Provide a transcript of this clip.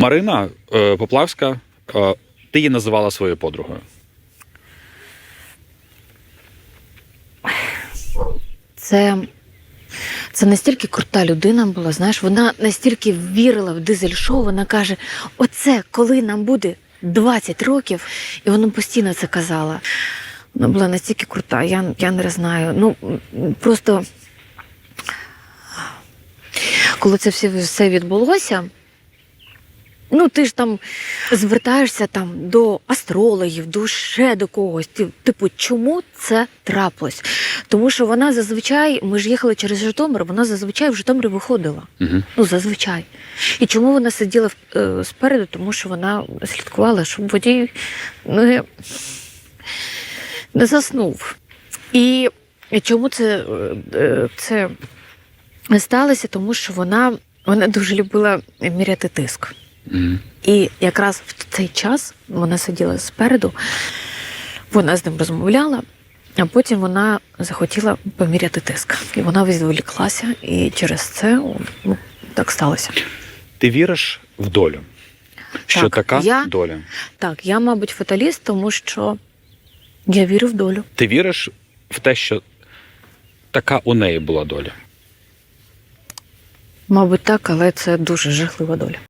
Марина е, Поплавська, е, ти її називала своєю подругою. Це, це настільки крута людина була. Знаєш, вона настільки вірила в дизель-шоу. Вона каже: оце коли нам буде 20 років, і вона постійно це казала. Вона була настільки крута, я, я не знаю. Ну просто коли це все, все відбулося. Ну, ти ж там звертаєшся там до астрологів, до ще до когось. Ти- Типу, чому це трапилось? Тому що вона зазвичай, ми ж їхали через Житомир, вона зазвичай в Житомирі виходила. Угу. Ну, зазвичай. І чому вона сиділа е, спереду? Тому що вона слідкувала, щоб водій не, не заснув. І чому це, е, е, це сталося? Тому що вона, вона дуже любила міряти тиск. І якраз в цей час вона сиділа спереду, вона з ним розмовляла, а потім вона захотіла поміряти тиск. І вона відволіклася, і через це ну, так сталося. Ти віриш в долю? Що Так, така я- доля? Так, я, мабуть, фаталіст, тому що я вірю в долю. Ти віриш в те, що така у неї була доля? Мабуть, так, але це дуже жахлива доля.